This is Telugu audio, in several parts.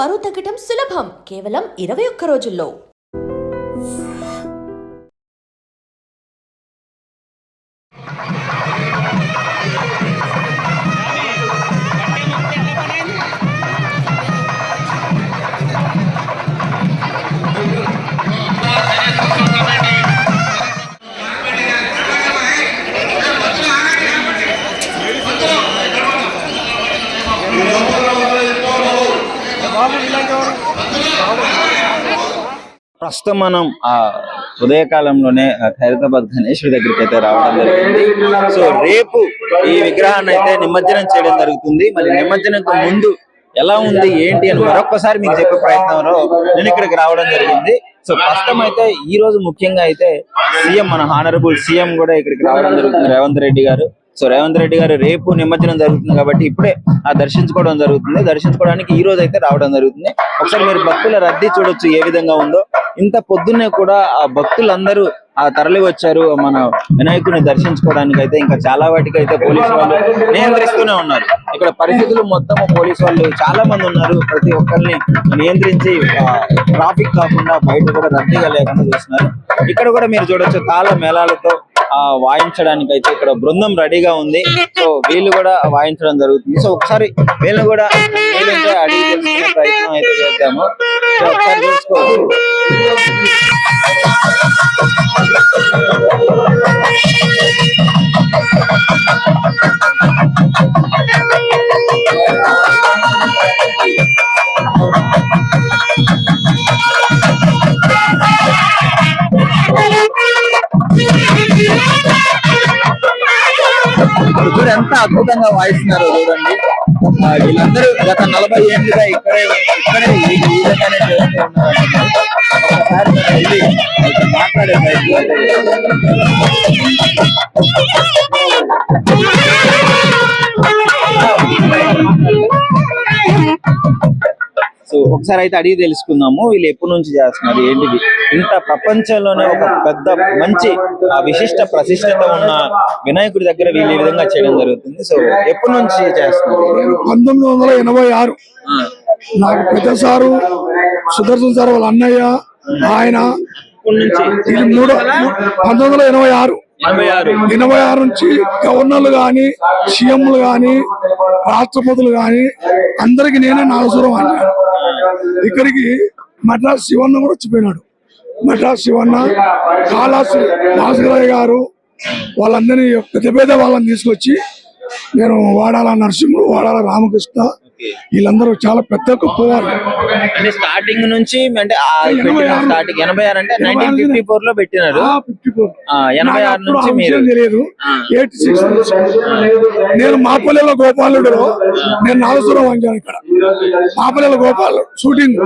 బరువు తగ్గటం సులభం. కేవలం ఇరవై ఒక్క రోజుల్లో. ప్రస్తుతం మనం ఆ ఉదయకాలంలోనే ఆ ఖైరతాబాద్ గణేశుడి దగ్గరికి అయితే రావడం జరిగింది. సో రేపు ఈ విగ్రహాన్ని అయితే నిమజ్జనం చేయడం జరుగుతుంది. మరి నిమజ్జనంకు ముందు ఎలా ఉంది ఏంటి అని మరొకసారి మీకు చెప్పే ప్రయత్నంలో నేను ఇక్కడికి రావడం జరిగింది. సో ప్రస్తుతం అయితే ఈ రోజు ముఖ్యంగా అయితే సీఎం మన హానరబుల్ సీఎం కూడా ఇక్కడికి రావడం జరుగుతుంది. రేవంత్ రెడ్డి గారు. సో రేవంత్ రెడ్డి గారు రేపు నిమజ్జనం జరుగుతుంది కాబట్టి ఇప్పుడే ఆ దర్శించుకోవడం జరుగుతుంది. దర్శించుకోవడానికి ఈ రోజు అయితే రావడం జరుగుతుంది. ఒకసారి మీరు భక్తుల రద్దీ చూడొచ్చు ఏ విధంగా ఉందో. ఇంత పొద్దున్నే కూడా ఆ భక్తులందరూ ఆ తరలి వచ్చారు. మన వినాయకుడిని దర్శించుకోవడానికి అయితే ఇంకా చాలా వాటికి అయితే పోలీసు వాళ్ళు నియంత్రిస్తూనే ఉన్నారు. ఇక్కడ పరిస్థితులు మొత్తం పోలీసు వాళ్ళు చాలా మంది ఉన్నారు. ప్రతి ఒక్కరిని నియంత్రించి ట్రాఫిక్ కాకుండా బయట కూడా రద్దీగా లేకుండా చూస్తున్నారు. ఇక్కడ కూడా మీరు చూడొచ్చు తాళ మేళాలతో వాయించడానికి అయితే ఇక్కడ బృందం రెడీగా ఉంది. సో వీళ్ళు కూడా వాయించడం జరుగుతుంది. సో ఒకసారి వీళ్ళు కూడా వీళ్ళంటే అడిగి తెలుసుకునే ప్రయత్నం అయితే చేద్దాము. సో ఒకసారి చూసుకోవచ్చు ఇప్పుడు ఎంత అద్భుతంగా వాయిస్తున్నారు చూడండి. వీళ్ళందరూ గత నలభై ఏళ్ళుగా ఇక్కడే ఇక్కడే ఈ విధంగానే చేస్తూ ఉన్నారు. మాట్లాడే ఒకసారి అయితే అడిగి తెలుసుకుందాము వీళ్ళు ఎప్పటి నుంచి చేస్తున్నారు ఏంటిది? ఇంత ప్రపంచంలోనే ఒక పెద్ద మంచి ఆ విశిష్ట ప్రతిష్టత ఉన్న వినాయకుడి దగ్గర వీళ్ళు ఈ విధంగా చేయడం జరుగుతుంది. సో ఎప్పటి నుంచి చేస్తున్నారు? నేను పంతొమ్మిది వందల ఎనభై ఆరు. నాకు పెద్ద సారు సుదర్శన్ సార్ వాళ్ళ అన్నయ్య ఆయన. మూడు పంతొమ్మిది వందల ఎనభై ఆరు. ఎనభై ఆరు. ఎనభై ఆరు నుంచి గవర్నర్లు గాని సీఎంలు గాని రాష్ట్రపతులు గాని అందరికి నేనే నాగసురం అన్నాను ఇక్కడికి మద్రాస్ శివన్న కూడా వచ్చిపోయినాడు. మద్రాస్ శివన్న కాళాసు భాస్కరయ్య గారు వాళ్ళందరినీ పెద్ద పెద్ద వాళ్ళని తీసుకొచ్చి నేను వాడాల నరసింహుడు వాడాల రామకృష్ణ వీళ్ళందరూ చాలా పెద్ద అంటే స్టార్టింగ్ నుంచి అంటే స్టార్టింగ్ ఎనభై ఆరు అంటే నైన్టీన్ ఫిఫ్టీ ఫోర్లో పెట్టినారు. ఎనభై ఆరు నుంచి మీరు తెలియదు. ఎయిటీ సిక్స్ నేను మాపల్లెలో గోపాలుడులో నేను నాగసురం వంచాను ఇక్కడ. మాపల్లెల గోపాలు షూటింగ్.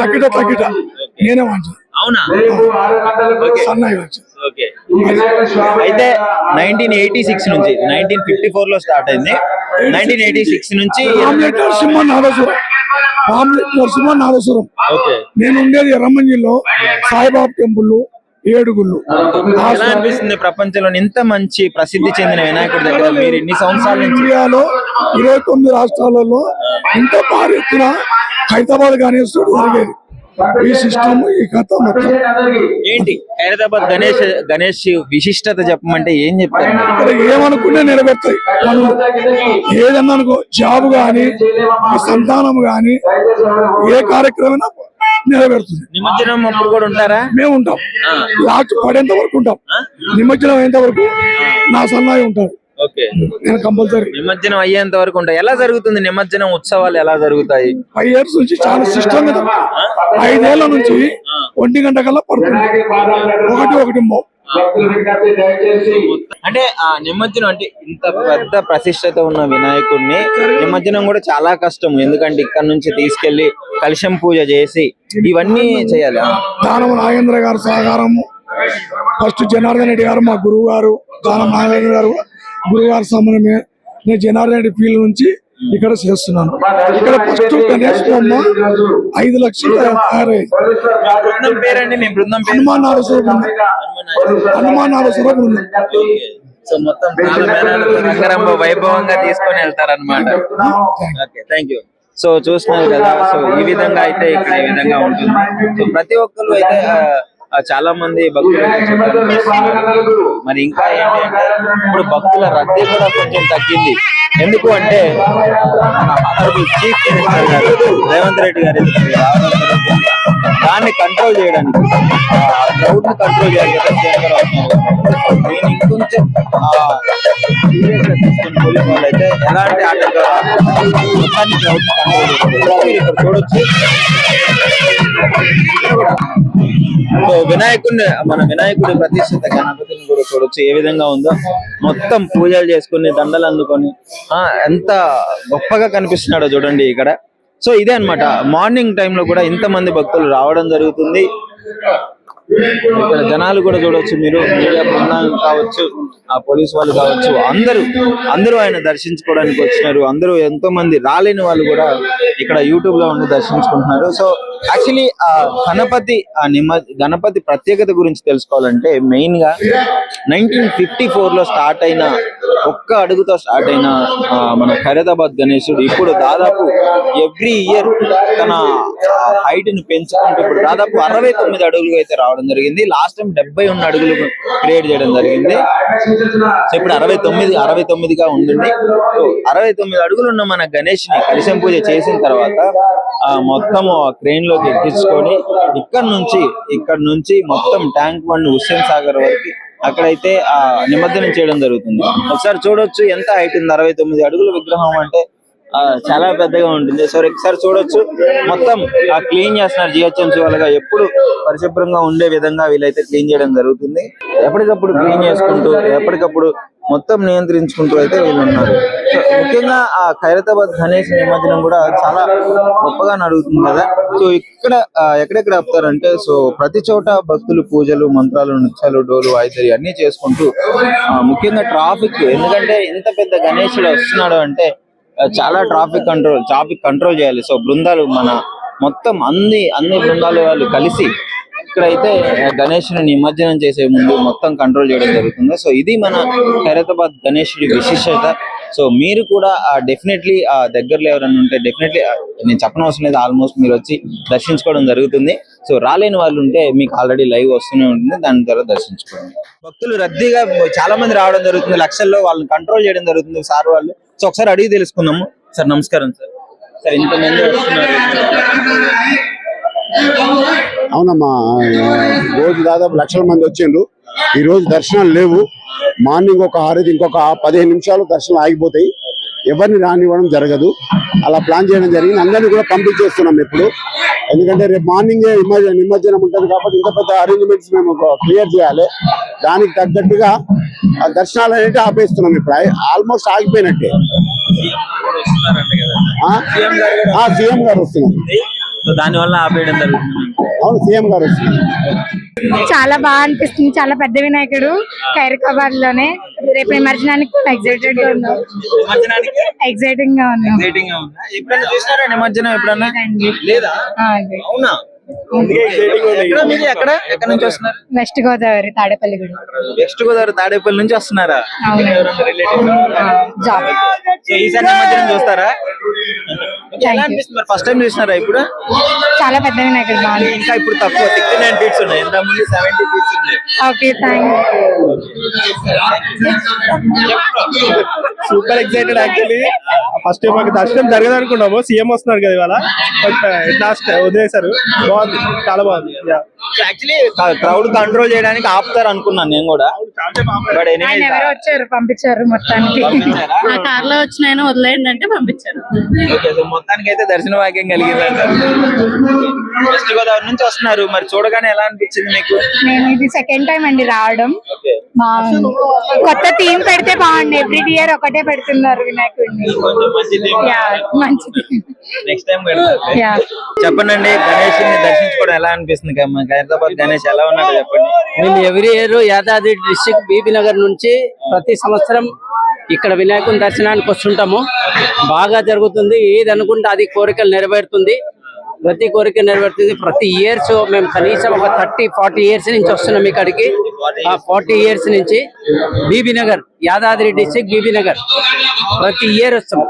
తక్కిట తక్కిట. నేనే వంచాను అవునా? సన్నాయి వంచాను అయితే నైన్టీన్ ఎయిటీ సిక్స్ నుంచి నైన్టీన్ ఫిఫ్టీ ఫోర్లో స్టార్ట్ అయింది. నైన్టీన్ ఎయిటీ సిక్స్ నుంచి నరసింహ ఓకే. నేను ఉండేది ఎర్రమంజిల్లో సాయిబాబా టెంపుల్ ఏడుగుళ్ళు. ఎలా అనిపిస్తుంది ప్రపంచంలో ఇంత మంచి ప్రసిద్ధి చెందిన వినాయకుడి దగ్గర? మీరు ఎన్ని సంవత్సరాల నుంచి? ఇండియాలో ఇరవై తొమ్మిది రాష్ట్రాలలో ఇంత భారీ ఎత్తున హైదరాబాద్ గణేశుడు జరిగేది. ఈ సిస్టమ్ ఈ కథ మొత్తం. ఏంటి? హైదరాబాద్ గణేష్ గణేష్ విశిష్టత చెప్పమంటే ఏం చెప్తారు? ఏమనుకుంటే నెరవేర్తాయి. పనులు ఏదన్నా అనుకో జాబ్ గాని సంతానం గాని ఏ కార్యక్రమం నెరవేరుతుంది. నిమజ్జనం అప్పుడు కూడా ఉంటారా? మేము ఉంటాం. లాస్ట్ పడేంత వరకు ఉంటాం? నిమజ్జనం అయ్యేంత వరకు నా సన్నాయి నేను కంపల్సరీ. నిమజ్జనం అయ్యేంత వరకు ఉంటాయి. ఎలా జరుగుతుంది నిమజ్జనం ఉత్సవాలు ఎలా జరుగుతాయి? ఫైవ్ ఇయర్స్ నుంచి చాలా సిస్టమ్ ఐదేళ్ళ నుంచి ఒంటి గంట కల్లా పడుతుంది. ఒకటి ఒకటి అంటే ఆ నిమజ్జనం అంటే ఇంత పెద్ద ప్రతిష్టత ఉన్న వినాయకుడిని నిమజ్జనం కూడా చాలా కష్టం. ఎందుకంటే ఇక్కడ నుంచి తీసుకెళ్ళి కలశం పూజ చేసి ఇవన్నీ చేయాలి. ఆ, దానం నాగేంద్ర గారు సహకారము ఫస్ట్ జనార్దన్ రెడ్డి గారు మా గురువు గారు దానం నాగేంద్ర గారు గురువు గారు సమన్వయమే నేను జనార్దన్ రెడ్డి ఫీల్డ్ నుంచి ఇక్కడ చేస్తున్నాను. ఇక్కడ ఫస్ట్ గణేష్ బొమ్మ ఐదు లక్షలు పేరు. హనుమాన్ నారసుర బృందం. హనుమాన్ సో మొత్తం వైభవంగా తీసుకొని వెళ్తారన్నమాట. ఓకే థ్యాంక్ యూ సో చూస్తున్నారు కదా సో ఈ విధంగా అయితే ఇక్కడ ఈ విధంగా ఉంటుంది. సో ప్రతి ఒక్కరు అయితే చాలా మంది భక్తులు మరి ఇంకా ఏంటంటే ఇప్పుడు భక్తుల రద్దీ కూడా కొంచెం తగ్గింది. ఎందుకు అంటే చీఫ్ మినిస్టర్ గారు రేవంత్ రెడ్డి గారు దాన్ని కంట్రోల్ చేయడానికి క్రౌడ్ని కంట్రోల్ చేయడానికి కదా ఇంకొంచెం తీసుకుని పోలీసు వాళ్ళు అయితే ఎలాంటి ఆటంకాలు మొత్తాన్ని ఇక్కడ చూడొచ్చు సో వినాయకుడిని మన వినాయకుడి ప్రతిష్ఠిత గణపతిని కూడా చూడొచ్చు. ఏ విధంగా ఉందో మొత్తం పూజలు చేసుకుని దండలు అందుకొని ఆ ఎంత గొప్పగా కనిపిస్తున్నాడో చూడండి ఇక్కడ. సో ఇదే అన్నమాట. మార్నింగ్ టైంలో కూడా ఇంతమంది భక్తులు రావడం జరుగుతుంది. ఇక్కడ జనాలు కూడా చూడొచ్చు మీరు మీడియా బృందం కావచ్చు ఆ పోలీస్ వాళ్ళు కావచ్చు అందరూ అందరూ ఆయన దర్శించుకోవడానికి వచ్చినారు అందరూ ఎంతో మంది రాలేని వాళ్ళు కూడా ఇక్కడ యూట్యూబ్లో ఉండి దర్శించుకుంటున్నారు. సో యాక్చువల్లీ ఆ గణపతి ఆ నిమ గణపతి ప్రత్యేకత గురించి తెలుసుకోవాలంటే మెయిన్గా నైన్టీన్ ఫిఫ్టీ ఫోర్లో స్టార్ట్ అయిన ఒక్క అడుగుతో స్టార్ట్ అయిన ఆ, మన ఖైరదాబాద్ గణేశుడు ఇప్పుడు దాదాపు ఎవ్రీ ఇయర్ తన హైట్ని పెంచుకుంటూ ఇప్పుడు దాదాపు అరవై తొమ్మిది అడుగులు అయితే రావడం జరిగింది. లాస్ట్ టైం డెబ్బై ఉన్న అడుగులు క్రియేట్ చేయడం జరిగింది. సో ఇప్పుడు అరవై తొమ్మిది అరవై తొమ్మిదిగా ఉండండి సో అరవై తొమ్మిది అడుగులు ఉన్న మన గణేష్ని కలిసం పూజ చేసిన తర్వాత ఆ మొత్తం క్రెయిన్లోకి ఎక్కించుకొని ఇక్కడ నుంచి ఇక్కడ నుంచి మొత్తం ట్యాంక్ బండ్ హుస్సేన్ సాగర్ వరకు అక్కడైతే ఆ నిమజ్జనం చేయడం జరుగుతుంది. ఒకసారి చూడొచ్చు ఎంత హైట్ ఉంది. అరవై తొమ్మిది అడుగుల విగ్రహం అంటే ఆ, చాలా పెద్దగా ఉంటుంది. సో ఒకసారి చూడొచ్చు. మొత్తం ఆ క్లీన్ చేస్తున్నారు జిహెచ్ఎంసీ వాళ్ళగా. ఎప్పుడు పరిశుభ్రంగా ఉండే విధంగా వీళ్ళైతే క్లీన్ చేయడం జరుగుతుంది. ఎప్పటికప్పుడు క్లీన్ చేసుకుంటూ ఎప్పటికప్పుడు మొత్తం నియంత్రించుకుంటూ అయితే వీళ్ళు ఉన్నారు సో ముఖ్యంగా ఆ ఖైరతాబాద్ గణేష్ నిమజ్జనం కూడా చాలా గొప్పగా నడుగుతుంది కదా. సో ఇక్కడ ఎక్కడెక్కడ ఆపుతారంటే సో ప్రతి చోట భక్తులు పూజలు మంత్రాలు నృత్యాలు డోలు వాయిద్యాలు అన్ని చేసుకుంటూ ముఖ్యంగా ట్రాఫిక్ ఎందుకంటే ఇంత పెద్ద గణేశుడు వస్తున్నాడు అంటే చాలా ట్రాఫిక్ కంట్రోల్ ట్రాఫిక్ కంట్రోల్ చేయాలి. సో బృందాలు మన మొత్తం అన్ని అన్ని బృందాలు వాళ్ళు కలిసి ఇక్కడైతే గణేషుని నిమజ్జనం చేసే ముందు మొత్తం కంట్రోల్ చేయడం జరుగుతుంది. సో ఇది మన ఖైరతాబాద్ గణేశుడి విశిష్టత. సో మీరు కూడా డెఫినెట్లీ ఆ దగ్గరలో ఎవరైనా ఉంటే డెఫినెట్లీ నేను చెప్పనవసరం లేదు. ఆల్మోస్ట్ మీరు వచ్చి దర్శించుకోవడం జరుగుతుంది. సో రాలేని వాళ్ళు ఉంటే మీకు ఆల్రెడీ లైవ్ వస్తూనే ఉంటుంది. దాని ద్వారా దర్శించుకోండి. భక్తులు రద్దీగా చాలా మంది రావడం జరుగుతుంది. లక్షల్లో వాళ్ళని కంట్రోల్ చేయడం జరుగుతుంది సార్ వాళ్ళు. సో ఒకసారి అడిగి తెలుసుకుందాము. సార్ నమస్కారం సార్. సార్ ఇంతమంది వస్తున్నారు. అవునమ్మా రోజు దాదాపు లక్షల మంది వచ్చిండ్రు. ఈ రోజు దర్శనాలు లేవు. మార్నింగ్ ఒక ఆరేది ఇంకొక పదిహేను నిమిషాలు దర్శనం ఆగిపోతాయి. ఎవరిని రానివ్వడం జరగదు. అలా ప్లాన్ చేయడం జరిగింది. అందరినీ కూడా పంపించేస్తున్నాం ఇప్పుడు. ఎందుకంటే రేపు మార్నింగ్ నిమజ్జనం ఉంటుంది కాబట్టి ఇంత పెద్ద అరేంజ్మెంట్స్ మేము క్లియర్ చేయాలి. దానికి తగ్గట్టుగా ఆ దర్శనాలు అనేవి ఆపేస్తున్నాం ఇప్పుడు. ఆల్మోస్ట్ ఆగిపోయినట్టే. సీఎం గారు వస్తున్నారు. సో దాని వల్ల ఆపేయడం జరుగుతుంది అవును సీఎం గారు వస్తున్నారు చాలా బాగా అనిపిస్తుంది. చాలా పెద్ద వినాయకుడు ఖైరతాబాద్లోనే రేపు నిమజ్జనానికి ఎక్సైటెడ్గా ఉన్నాం. ఎక్సైటింగ్గా ఉన్నాం. ఎగ్జైటింగ్గా ఉందా ఎప్పుడైనా చూసారా నిమజ్జనం ఎప్పుడన్నా. లేదా. అవునా? వెస్ట్ గోదావరి తాడేపల్లిగూడ వెస్ట్ గోదావరి తాడేపల్లి నుంచి వస్తున్నారా? జాబ్ ఈసారి నిమజ్జనం చూస్తారా? ఎలా ఫస్ట్ టైం చూసినారా ఇప్పుడు? చాలా పెద్ద బాగుంది. ఇంకా ఇప్పుడు తక్కువ. సిక్స్టీ నైన్ ఫీట్స్ ఉన్నాయి. ఎంత ముందు సెవెంటీ ఫీట్స్ ఉన్నాయి okay thank super excited actually first time మాకు దర్శనం జరగదు అనుకున్నాము. సీఎం వస్తున్నారు కదా ఇవాళ. బట్ లాస్ట్ వదిలేశారు. బాగుంది. చాలా బాగుంది. యాక్చువల్లీ క్రౌడ్ కంట్రోల్ చేయడానికి ఆపుతారు అనుకున్నాను నేను కూడా. బట్ ఎవరో వచ్చారు పంపించారు మొత్తానికి. ఆ కార్లో వచ్చిన ఆయన వదిలేయండి అంటే పంపించారు. ఓకే సో మొత్తానికి అయితే దర్శన భాగ్యం కలిగిందంట వెస్ట్ గోదావరి నుంచి వస్తున్నారు. మరి చూడగానే ఎలా అనిపించింది మీకు? నేను ఇది సెకండ్ టైం అండి రావడం. బాగుంది కొత్త థీమ్ పెడితే బాగుంది ఎవ్రీ ఇయర్ ఒకటే పెడుతున్నారు వినాయకుడిని. మంచిది నెక్స్ట్ టైం చెప్పండి గణేష్ని దర్శించుకోవడం ఎలా అనిపిస్తుంది? హైదరాబాద్ గణేష్ ఎలా ఉన్నాడో చెప్పండి. మేము every year Yadadri district Bibi Nagar నుంచి ప్రతి సంవత్సరం ఇక్కడ వినాయకుని దర్శనానికి వస్తుంటాము. బాగా జరుగుతుంది. ఏది అనుకుంటే అది కోరికలు నెరవేరుతుంది. ప్రతి కోరిక నెరవేరుతుంది. ప్రతి ఇయర్స్ మేము కనీసం ఒక థర్టీ ఫార్టీ ఇయర్స్ నుంచి వస్తున్నాం ఇక్కడికి ఆ ఫార్టీ ఇయర్స్ నుంచి బీబీ నగర్ యాదాద్రి డిస్ట్రిక్ట్ బీబీ నగర్ ప్రతి ఇయర్ వస్తాం.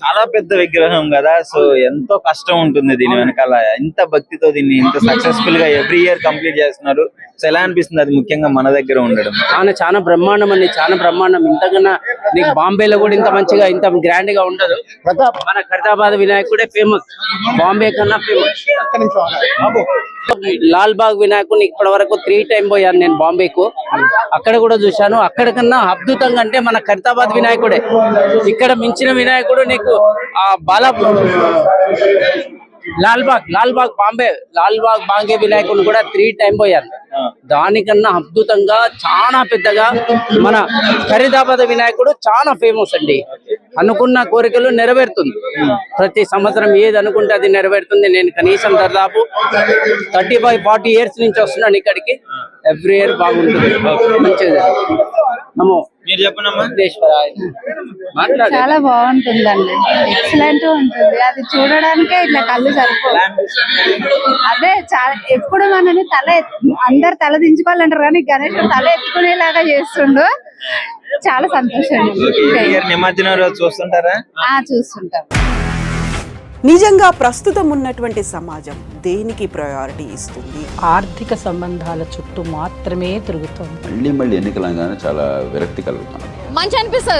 చాలా పెద్ద విగ్రహం కదా. సో ఎంతో కష్టం ఉంటుంది దీని వెనకాల. ఇంత భక్తితో దీన్ని ఇంత సక్సెస్ఫుల్గా ఎవ్రీ ఇయర్ కంప్లీట్ చేస్తున్నారు. సో ఎలా అనిపిస్తుంది? అది ముఖ్యంగా మన దగ్గర ఉండడం. చాలా చాలా బ్రహ్మాండం అండి చాలా బ్రహ్మాండం. ఇంతకన్నా నీకు బాంబేలో కూడా ఇంత మంచిగా ఇంత గ్రాండ్గా ఉండదు మన ఖైరతాబాద్ వినాయకుడే ఫేమస్. బాంబే కన్నా ఫేమస్. లాల్ బాగ్ వినాయకుడిని ఇప్పటి వరకు త్రీ టైం పోయాను నేను బాంబేకు. అక్కడ కూడా చూశాను. అక్కడ కన్నా అద్భుతంగా అంటే మన ఖైరతాబాద్ వినాయకుడే. ఇక్కడ మించిన వినాయకుడు నీకు ఆ బాలా లాల్ బాగ్ లాల్ బాగ్ బాంబే లాల్ బాగ్ బాంబే వినాయకుడిని కూడా త్రీ టైం పోయాను దానికన్నా అద్భుతంగా చాలా పెద్దగా మన ఖరీదాబాద్ వినాయకుడు చాలా ఫేమస్ అండి. అనుకున్న కోరికలు నెరవేరుతుంది. ప్రతి సంవత్సరం ఏది అనుకుంటే అది నెరవేరుతుంది. నేను కనీసం దాదాపు థర్టీ ఫైవ్ ఫార్టీ ఇయర్స్ నుంచి వస్తున్నాను ఇక్కడికి. ఎవ్రీ ఇయర్ బాగుంటుంది. మంచిది. నమో. మీరు. మాట్లాడు. చాలా బాగుంటుందండి. ఎక్సలెంట్ ఉంటుంది. అది చూడడానికే ఇట్లా కళ్ళు సరిపో అదే చాలా ఎప్పుడు మనని తల అందరు తల దించుకోవాలంటారు కానీ గణేష్ తల ఎత్తుకునేలాగా చేస్తుండు. చాలా సంతోషం. నిమజ్జనం రోజు చూస్తుంటారా? ఆ చూస్తుంటాం. నిజంగా ప్రస్తుతం ఉన్నటువంటి సమాజం దేనికి ప్రయారిటీ ఇస్తుంది? ఆర్థిక సంబంధాల చుట్టూ మాత్రమే తిరుగుతోంది. మళ్ళీ మళ్ళీ ఎన్నికలంగానే చాలా విరక్తి కలుగుతాను మంచి అనిపిస్తుంది.